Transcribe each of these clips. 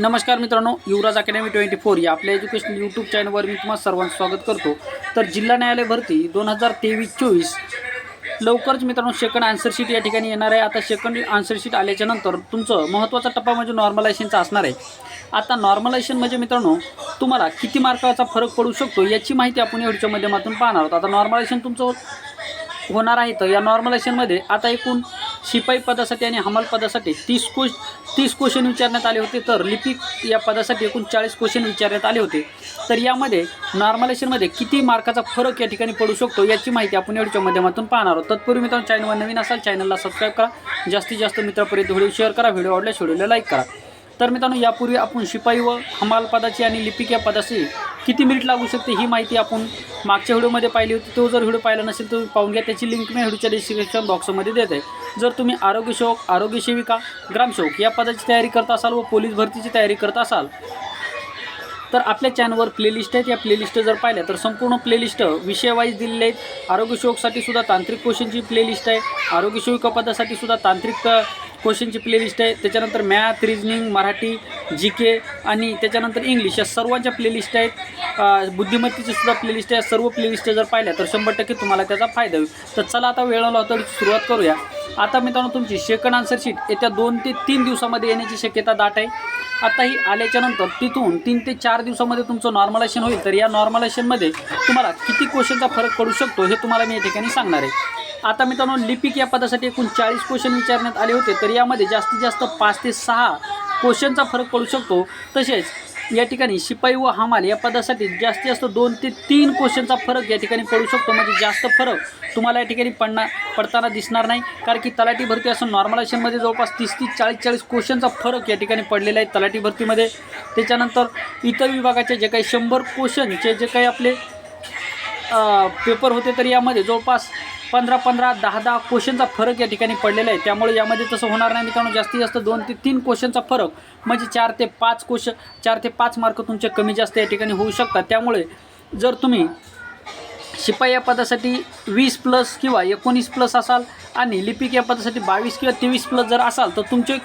नमस्कार मित्रांनो युवराज academy twenty four या आपल्या एज्युकेशन यूट्यूब चॅनलवर मी तुम्हाला सर्वांचं स्वागत करतो. तर जिल्हा न्यायालय भरती दोन हजार तेवीस चोवीस लवकरच मित्रांनो सेकंड आन्सर शीट या ठिकाणी येणार आहे. आता सेकंड आन्सर शीट आल्याच्यानंतर तुमचं महत्त्वाचा टप्पा म्हणजे नॉर्मलायझेशनचा असणार आहे. आता नॉर्मलायझेशन म्हणजे मित्रांनो तुम्हाला किती मार्काचा फरक पडू शकतो याची माहिती आपण या व्हिडिओच्या माध्यमातून पाहणार आहोत. आता नॉर्मलायझेशन तुमचं होणार आहे तर या नॉर्मलायझेशनमध्ये आता एकूण शिपाई पदासाठी आणि हमाल पदासाठी तीस कोश तीस क्वेश्चन विचारण्यात आले होते. तर लिपिक या पदासाठी एकूण चाळीस क्वेश्चन विचारण्यात आले होते. तर यामध्ये नॉर्मलायझेशनमध्ये किती मार्काचा फरक या ठिकाणी पडू शकतो याची माहिती आपण व्हिडिओच्या माध्यमातून पाहणार आहोत. तत्पूर्वी मित्रांनो चॅनलवर नवीन असाल चॅनलला सबस्क्राईब करा. जास्तीत जास्त मित्रांपर्यंत व्हिडिओ शेअर करा. व्हिडिओ आवडल्यास व्हिडिओला लाईक करा. तर मित्रांनो यापूर्वी आपण शिपाई व हमाल पदाची आणि लिपिक या पदाची किती मिनिट लागू शकते ही माहिती आपण मागच्या व्हिडिओमध्ये पाहिली होती. तो जर व्हिडिओ पाहिला नसेल तर पाहून घ्या. त्याची लिंक मी व्हिडिओच्या डिस्क्रिप्शन बॉक्समध्ये देत. आहे जर तुम्ही आरोग्यसेवक आरोग्यसेविका ग्रामसेवक या पदाची तयारी करत असाल व पोलीस भरतीची तयारी करत असाल तर आपल्या चॅनलवर प्लेलिस्ट आहेत. या प्लेलिस्ट जर पाहिल्या तर संपूर्ण प्लेलिस्ट विषयवाईज दिलेले आहेत. आरोग्यसेवकसाठी सुद्धा तांत्रिक क्वेश्चनची प्लेलिस्ट आहे. आरोग्यसेविका पदासाठी सुद्धा तांत्रिक क्वेश्चनची प्लेलिस्ट आहे. त्याच्यानंतर math reasoning Marathi G K आणि त्याच्यानंतर इंग्लिश या सर्वांच्या प्लेलिस्ट आहेत. बुद्धिमत्तेची सुद्धा प्लेलिस्ट आहे. सर्व प्लेलिस्ट जर पाहिल्या तर शंभर टक्के तुम्हाला त्याचा फायदा होईल. तर चला आता वेळ आला सुरुवात करूया. आता मित्रांनो तुमची सेकंड आन्सर शीट येत्या दोन ते तीन दिवसामध्ये येण्याची शक्यता दाट आहे. आता ही आल्याच्यानंतर तिथून तीन ते चार दिवसामध्ये तुमचं नॉर्मलायशन होईल. तर या नॉर्मलायशनमध्ये तुम्हाला किती क्वेश्चनचा फरक पडू शकतो हे तुम्हाला मी या ठिकाणी सांगणार आहे. आता मित्रांनो लिपिक या पदासाठी एकूण चाळीस क्वेश्चन विचारण्यात आले होते. तर यामध्ये जास्तीत जास्त पाच ते सहा क्वेश्चनचा फरक पडू शकतो. तसेच या ठिकाणी शिपाई व हमाल या पदासाठी जास्तीत जास्त दोन ते तीन क्वेश्चनचा फरक या ठिकाणी पडू शकतो. म्हणजे जास्त फरक तुम्हाला या ठिकाणी पडणार पडताना दिसणार नाही. कारण की तलाठी भरती असं नॉर्मलायझेशनमध्ये जवळपास तीस तीस चाळीस चाळीस क्वेश्चनचा फरक या ठिकाणी पडलेला आहे तलाठी भरतीमध्ये. त्याच्यानंतर इतर विभागाचे जे काही शंभर क्वेश्चनचे जे काही आपले पेपर होते तर यामध्ये जवळपास पंधरा पंधरा दहा दहा क्वेश्चनचा फरक या ठिकाणी पडलेला आहे. त्यामुळे यामध्ये तसं होणार नाही मित्रांनो. जास्तीत जास्त दोन ते तीन क्वेश्चनचा फरक म्हणजे चार ते पाच क्वेश्चन चार ते पाच मार्क तुमचे कमी जास्त या ठिकाणी होऊ शकतात. त्यामुळे जर तुम्ही शिपाई या पदासाठी वीस प्लस किंवा एकोणीस प्लस असाल आणि लिपिक या पदासाठी बावीस किंवा तेवीस प्लस जर असाल तर तुमचे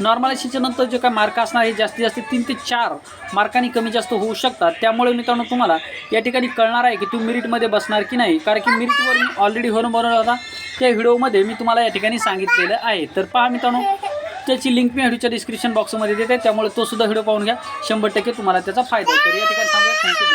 नॉर्मलायझेशनच्या नंतर जे काय मार्क असणार हे जास्तीत जास्त तीन ते चार मार्कांनी कमी जास्त होऊ शकतात. त्यामुळे मित्रांनो तुम्हाला या ठिकाणी कळणार आहे की तुम्ही मेरिटमध्ये बसणार की नाही. कारण की मेरिटवर मी ऑलरेडी होऊन बनवला होता. त्या व्हिडिओमध्ये मी तुम्हाला या ठिकाणी सांगितलेलं आहे. तर पहा मित्रांनो त्याची लिंक मी व्हिडिओच्या डिस्क्रिप्शन बॉक्समध्ये देते. त्यामुळे तो सुद्धा व्हिडिओ पाहून घ्या. शंभर टक्के तुम्हाला त्याचा फायदा होईल. तर या ठिकाणी सांगूया थँक्यू